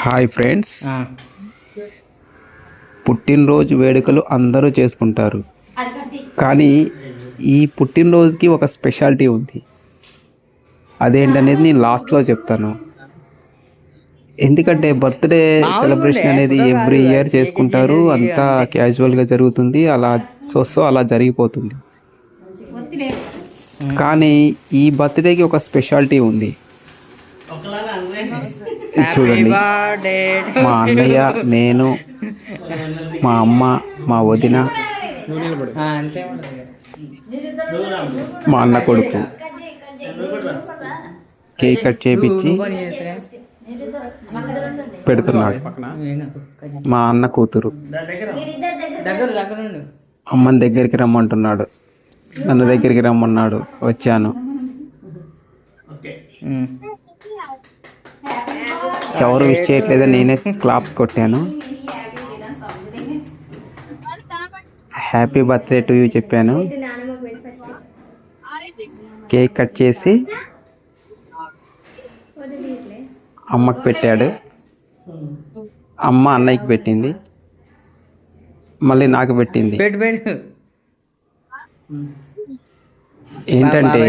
Hi friends. పుట్టినరోజు వేడుకలు అందరూ చేసుకుంటారు. కానీ ఈ పుట్టినరోజుకి ఒక స్పెషాలిటీ ఉంది. అదేంటనేది నేను లాస్ట్లో చెప్తాను. ఎందుకంటే బర్త్డే సెలబ్రేషన్ అనేది ఎవ్రీ ఇయర్ చేసుకుంటారు. అంతా క్యాజువల్గా జరుగుతుంది. అలా సో సో అలా జరిగిపోతుంది. కానీ ఈ బర్త్డేకి ఒక స్పెషాలిటీ ఉంది. చూడండి. మా అన్నయ్య నేను మా అమ్మ మా వదిన మా అన్న కొడుకు. కేక్ కట్ చేపించి పెడుతున్నాడు. మా అన్న కూతురు. అమ్మని దగ్గరికి రమ్మంటున్నాడు. నన్ను దగ్గరికి రమ్మన్నాడు. వచ్చాను. ఎవరు విష్ చేయట్లేదో నేనే క్లాప్స్ కొట్టాను. హ్యాపీ బర్త్డే టు యూ చెప్పాను. కేక్ కట్ చేసి అమ్మకి పెట్టాడు. అమ్మ అన్నయ్యకి పెట్టింది. మళ్ళీ నాకు పెట్టింది. పెట్టు పెట్టు. ఏంటంటే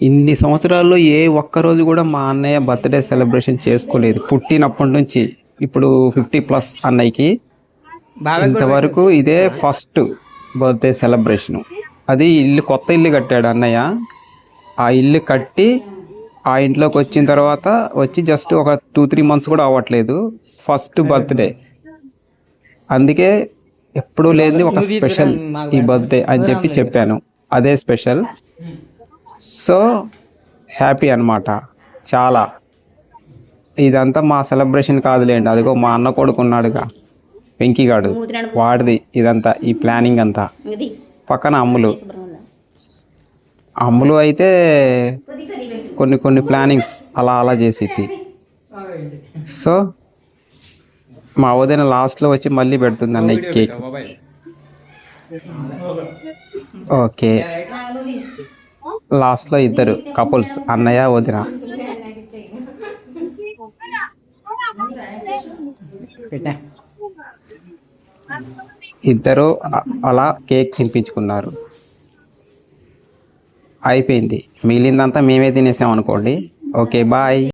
ఇన్ని సంవత్సరాల్లో ఏ ఒక్క రోజు కూడా మా అన్నయ్య బర్త్డే సెలబ్రేషన్ చేసుకోలేదు. పుట్టినప్పటి నుంచి. ఇప్పుడు ఫిఫ్టీ ప్లస్ అన్నయ్యకి ఇంతవరకు ఇదే ఫస్ట్ బర్త్డే సెలబ్రేషన్. అది ఇల్లు కొత్త ఇల్లు కట్టాడు అన్నయ్య. ఆ ఇల్లు కట్టి ఆ ఇంట్లోకి వచ్చిన తర్వాత వచ్చి జస్ట్ ఒక టూ త్రీ మంత్స్ కూడా అవ్వట్లేదు. First birthday. అందుకే ఎప్పుడూ లేనిది ఒక స్పెషల్ ఈ బర్త్డే అని చెప్పి చెప్పాను. అదే స్పెషల్. సో హ్యాపీ అన్నమాట. చాలా. ఇదంతా మా సెలబ్రేషన్ కాదులేండి. అదిగో మా అన్న కొడుకు ఉన్నాడుగా వెంకీగాడు వాడిది ఇదంతా ఈ ప్లానింగ్ అంతా. పక్కన అమ్ములు? అమ్ములు అయితే కొన్ని కొన్ని ప్లానింగ్స్ అలా అలా చేసిద్ది. సో మా వదిన లాస్ట్లో వచ్చి మళ్ళీ పెడుతుంది అన్నయ్య కేక్. ఓకే. లాస్ట్లో ఇద్దరు కపుల్స్ అన్నయ్య వదిన. ఇద్దరు అలా కేక్ తినిపించుకున్నారు. అయిపోయింది. మిగిలిందంతా మేమే తినేసాం అనుకోండి ఓకే బాయ్.